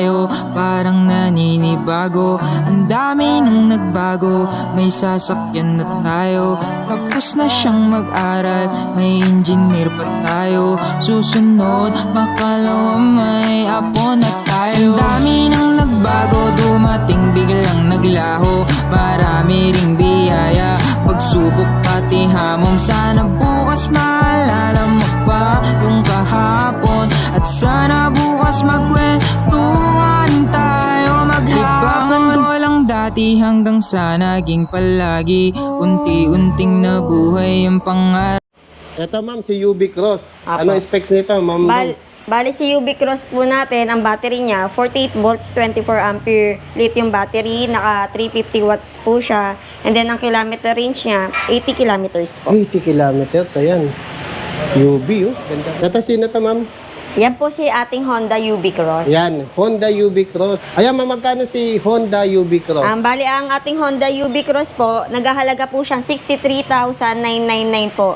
tayo parang naninibago. Ang dami nang nagbago may sasakyan na tayo. Tapos na siyang mag-aral may engineer pa tayo. Susunod makalawa may apo na tayo. Ang dami nang nagbago dumating biglang naglaho. Marami ring biyaya Pagsubok pati hamon. Sana bukas maalala mo pa yung kahapon. At sana bukas magkwentuhan dati hanggang sa naging palagi Unti-unting nabuhay ang pangarap Ito ma'am, si UB Cross. Apo. Ano specs nito, ma'am? Bal, bali si UV Cross po natin, ang battery niya, 48 volts, 24 ampere lithium battery, naka 350 watts po siya. And then ang kilometer range niya, 80 kilometers po. 80 kilometers, ayan. UB, oh. Ganda. Ito, sino to, ma'am? Yan po si ating Honda UV Cross. Yan, Honda UB Cross. Ayan, ma'am, magkano si Honda UB Cross? Ang bali ang ating Honda UV Cross po, naghahalaga po siyang 63,999 po.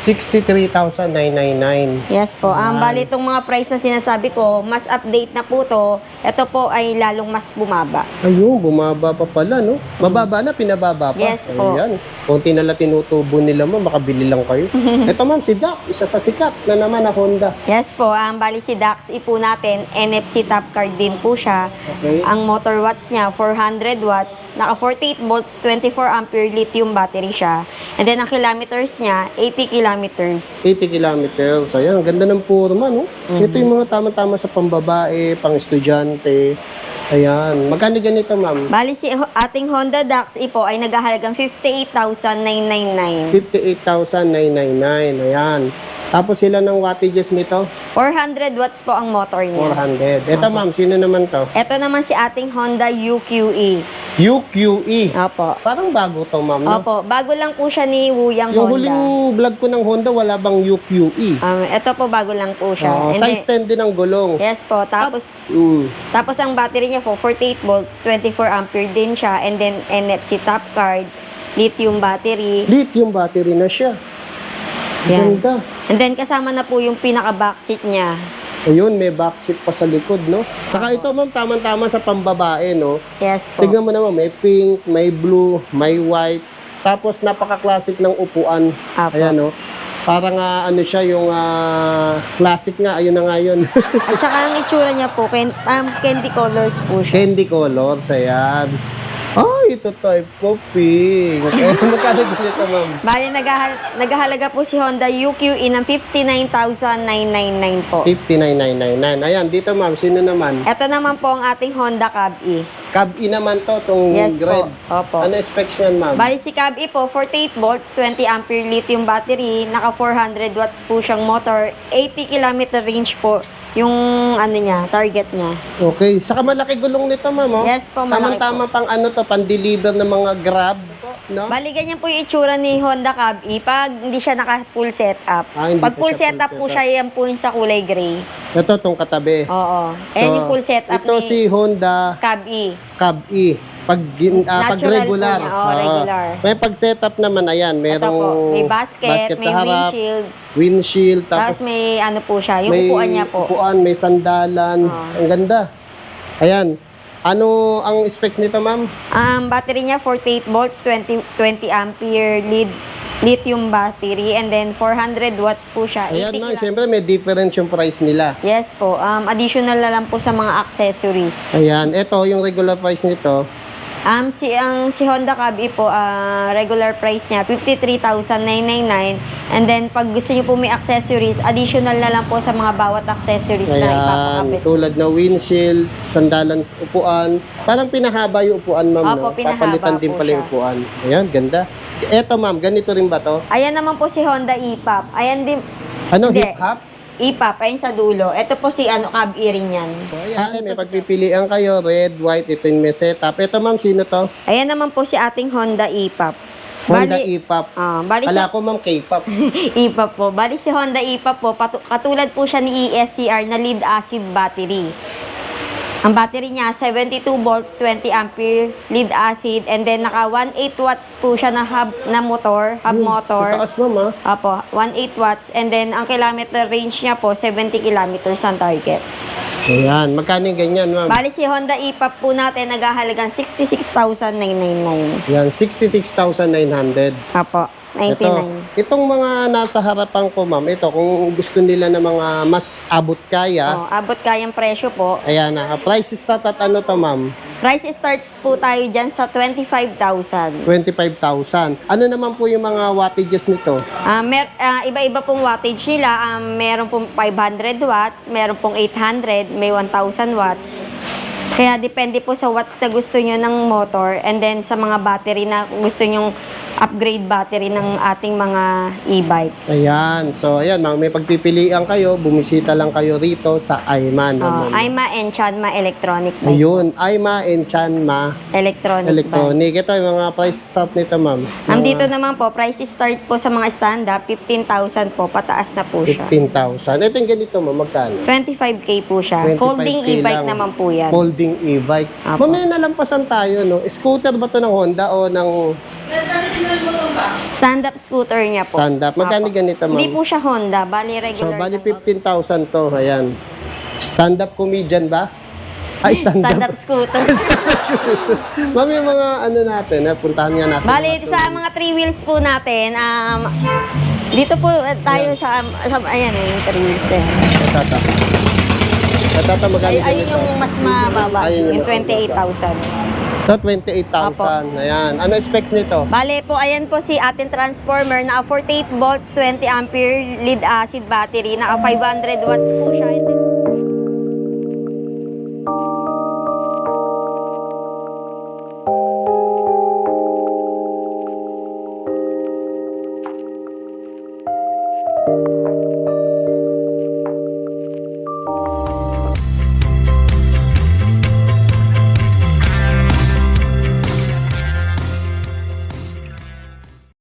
63,999. Yes po. Ang bali itong mga price na sinasabi ko, mas update na po to. Ito po ay lalong mas bumaba. Ayun, bumaba pa pala, no? Mababa na, pinababa pa. Yes po. Ayan. Kunti na lang tinutubo nila, ma'am. Makabili lang kayo. Ito, ma'am, si Dax. Isa sa sikat na naman na Honda. Yes po, ang bali si Dax po natin, NFC top card din po siya. Okay. Ang motor watts niya, 400 watts. Naka 48 volts, 24 ampere lithium battery siya. And then ang kilometers niya, 80 kilometers. 80 kilometers. Ayan, ang ganda ng forma, no? Mhm. Ito yung mga tama-tama sa pambabae, pang estudyante. Ayan. Magkano ganito, ma'am? Bali si ating Honda Dax po ay naghahalagang 58,999. 58,999. Ayan. Tapos sila ng wattages nito? 400 watts po ang motor niya. 400. Ito, ma'am, sino naman to? Ito naman si ating Honda UQE. UQE. Opo. Parang bago to, ma'am, no? Opo, bago lang po siya ni Wuyang Yung Honda. huling vlog ko ng Honda, wala bang UQE? Um, ito po bago lang po siya. Oh, And size then- 10 din ang gulong. Yes po. Tapos Mm. Tapos ang battery niya po, 48 volts, 24 ampere din siya, and then NFC top card, lithium battery. Lithium battery na siya. Yan. Ganda. And then kasama na po yung pinaka backseat niya. Ayun, may backseat pa sa likod, no? Saka ito, ma'am, tama-tama sa pambabae, no? Yes po. Tignan mo naman, may pink, may blue, may white. Tapos, napaka-classic ng upuan. Apo. Ayan, no? Parang ah, ano siya, yung ah, classic nga, ayun na nga yun. At saka ang itsura niya po, ken- um, candy colors po siya. Candy colors, ayan. Ay, ito type ko, pink. Magkano ganito, ma'am? Bali, naghahal- naghahalaga po si Honda UQE ng 59,999 po. 59,999. Ayan, dito ma'am, sino naman? Ito naman po ang ating Honda Cab E. Cab-E naman to, tong Yes po. red. Opo. Ano specs yan, ma'am? Bali si Cab E po, 48 volts, 20 ampere lithium battery, naka 400 watts po siyang motor, 80 kilometer range po yung ano niya, target niya. Okay. Saka malaki gulong nito, ma'am. Oh. Yes po, malaki Tama-tama pang ano to, pang-deliver ng mga grab. No? Bali, ganyan po yung itsura ni Honda Cab E pag hindi siya naka full setup. Ah, hindi pag pa full siya full setup po setup. siya, yan po yung sa kulay gray. Ito, tong katabi. Oo. Ayan yung full setup ito ni si Honda Cab E. Cab-E. Pag, gin- ah, pag Natural regular. po niya. Oh, Oo. regular. May pag setup naman, ayan, Ito merong po, may basket, may sa harap, windshield, windshield, tapos tapos may ano po siya, yung may upuan niya po. upuan, may sandalan. Oo. Ang ganda. Ayan. Ano ang specs nito, ma'am? Ang battery niya 48 volts, 20 20 ampere lead lithium battery and then 400 watts po siya. Ayan, 80 ma'am. Siyempre, may difference yung price nila. Yes po. Um, additional na lang po sa mga accessories. Ayan. Ito, yung regular price nito. Um, si, ang, si Honda Cab E po, ah, regular price niya, 53,999. And then, pag gusto niyo po may accessories, additional na lang po sa mga bawat accessories na Ayan. ipapakabit. Tulad na windshield, sandalan sa upuan. Parang pinahaba yung upuan, ma'am. no? Opo, pinahaba Papalitan din pala yung upuan. Ayan, ganda. Eto, ma'am. Ganito rin ba to? Ayan naman po si Honda E-Pop. Ayan din, Ano, hip-hop? E-Pop, ayun sa dulo. Ito po si ano, Cab E rin yan. So, ayan. May pagpipilian kayo. Red, white. Ito yung may setup. Ito, ma'am. Sino to? Ayan naman po si ating Honda E-Pop. Honda Bali- E-Pop. Ah, bali si Kala ko ma'am K-pop. EPAP po. Bali si Honda EPAP po, patu- katulad po siya ni ESCR na lead acid battery. Ang battery niya, 72 volts, 20 ampere, lead acid, and then naka 18 watts po siya na hub na motor, hub motor. Mataas ma'am ah. Apo, 18 watts, and then ang kilometer range niya po, 70 kilometers ang target. Ayan. Magkano yung ganyan ma'am? Bali si Honda EPAP po natin, naghahalagang 66,999. Yan, 66,900. Apo, 99. Ito, itong mga nasa harapan ko, ma'am, ito, kung gusto nila ng mga mas abot kaya, Oh, abot kayang presyo po. ayan na, price start at ano to, ma'am? Price starts po tayo dyan sa 25,000. 25,000. Ano naman po yung mga wattages nito? Ah, mer ah, iba-iba pong wattage nila. Um, meron pong 500 watts, meron pong 800, may 1,000 watts. Kaya depende po sa watts na gusto nyo ng motor and then sa mga battery na gusto nyo upgrade battery ng ating mga e-bike. Ayan, so ayan, ma'am, may pagpipilian kayo, bumisita lang kayo rito sa Ayman. Oh, Aima and Chanma Electronic Bike. Ayun, Ayma and Chanma Electronic, Bike. Electronic. Ito yung mga price start nito, ma'am. Nandito naman po, price start po sa mga stand-up, 15,000 po, pataas na po siya. 15,000. Ito yung ganito, ma'am, magkano? 25k po siya. 25K Folding e-bike naman po yan. Folding e-bike. Ma'am, nalampasan tayo, no? Scooter ba to ng Honda o ng Stand-up scooter niya po. stand-up? Magkano Apo. ganito, ma'am? Hindi po siya Honda, bali regular. So, bali lang po. 15,000 to. Ayan. Stand-up comedian ba? Ay, stand-up. Stand-up scooter. Ma'am, yung mga ano natin, eh, puntahan nga natin. bali, mga sa mga three wheels po natin, um, dito po uh, tayo sa, sa, ayan eh, yung three wheels eh. Ito, ito, magkano Ay, ayun yung mas mababa, Ayun yung yung 28,000. Ito, 28,000. Ayan. Ano specs nito? Bale po, ayan po si ating transformer na 48 volts, 20 ampere lead acid battery, naka 500 watts po siya.